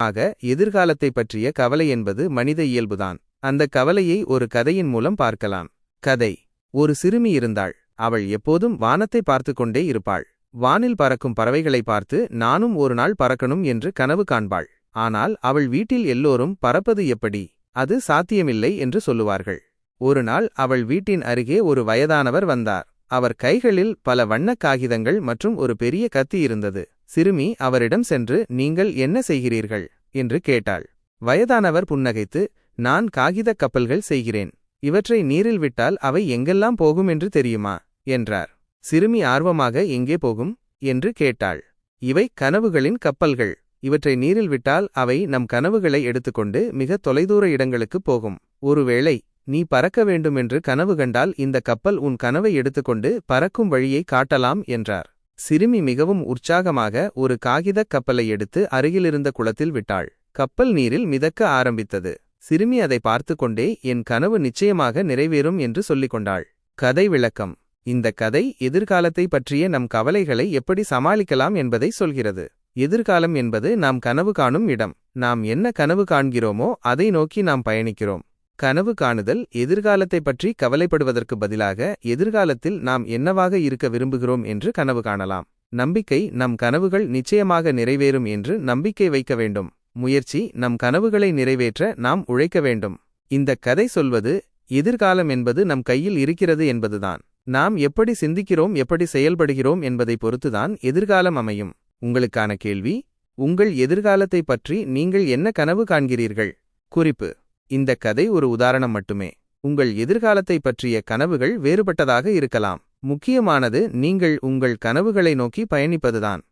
ஆக எதிர்காலத்தை பற்றிய கவலை என்பது மனித இயல்புதான். அந்த கவலையை ஒரு கதையின் மூலம் பார்க்கலாம். கதை. ஒரு சிறுமி இருந்தாள். அவள் எப்போதும் வானத்தை பார்த்து கொண்டே இருப்பாள். வானில் பறக்கும் பறவைகளை பார்த்து நானும் ஒரு நாள் பறக்கணும் என்று கனவு காண்பாள். ஆனால் அவள் வீட்டில் எல்லோரும் பறப்பது எப்படி? அது சாத்தியமில்லை என்று சொல்லுவார்கள். ஒரு நாள் அவள் வீட்டின் அருகே ஒரு வயதானவர் வந்தார். அவர் கைகளில் பல வண்ணக் காகிதங்கள் மற்றும் ஒரு பெரிய கத்தி இருந்தது. சிறுமி அவரிடம் சென்று நீங்கள் என்ன செய்கிறீர்கள்? என்று கேட்டாள். வயதானவர் புன்னகைத்து நான் காகிதக் கப்பல்கள் செய்கிறேன். இவற்றை நீரில் விட்டால் அவை எங்கெல்லாம் போகும் என்று தெரியுமா? என்றார். சிறுமி ஆர்வமாக எங்கே போகும்? என்று கேட்டாள். இவை கனவுகளின் கப்பல்கள். இவற்றை நீரில் விட்டால் அவை நம் கனவுகளை எடுத்துக்கொண்டு மிக தொலைதூர இடங்களுக்குப் போகும். ஒருவேளை நீ பறக்க வேண்டுமென்று கனவு கண்டால் இந்த கப்பல் உன் கனவை எடுத்துக்கொண்டு பறக்கும் வழியை காட்டலாம் என்றார். சிறுமி மிகவும் உற்சாகமாக ஒரு காகிதக் கப்பலை எடுத்து அருகிலிருந்த குளத்தில் விட்டாள். கப்பல் நீரில் மிதக்க ஆரம்பித்தது. சிறுமி அதை பார்த்து கொண்டே என் கனவு நிச்சயமாக நிறைவேறும் என்று சொல்லிக் கொண்டாள். கதை விளக்கம். இந்த கதை எதிர்காலத்தை பற்றிய நம் கவலைகளை எப்படி சமாளிக்கலாம் என்பதை சொல்கிறது. எதிர்காலம் என்பது நாம் கனவு காணும் இடம். நாம் என்ன கனவு காண்கிறோமோ அதை நோக்கி நாம் பயணிக்கிறோம். கனவு காணுதல் எதிர்காலத்தை பற்றி கவலைப்படுவதற்கு பதிலாக எதிர்காலத்தில் நாம் என்னவாக இருக்க விரும்புகிறோம் என்று கனவு காணலாம். நம்பிக்கை நம் கனவுகள் நிச்சயமாக நிறைவேறும் என்று நம்பிக்கை வைக்க வேண்டும். முயற்சி நம் கனவுகளை நிறைவேற்ற நாம் உழைக்க வேண்டும். இந்த கதை சொல்வது எதிர்காலம் என்பது நம் கையில் இருக்கிறது என்பதுதான். நாம் எப்படி சிந்திக்கிறோம் எப்படி செயல்படுகிறோம் என்பதை பொறுத்துதான் எதிர்காலம் அமையும். உங்களுக்கான கேள்வி உங்கள் எதிர்காலத்தை பற்றி நீங்கள் என்ன கனவு காண்கிறீர்கள்? குறிப்பு இந்த கதை ஒரு உதாரணம் மட்டுமே. உங்கள் எதிர்காலத்தை பற்றிய கனவுகள் வேறுபட்டதாக இருக்கலாம். முக்கியமானது நீங்கள் உங்கள் கனவுகளை நோக்கி பயணிப்பதுதான்.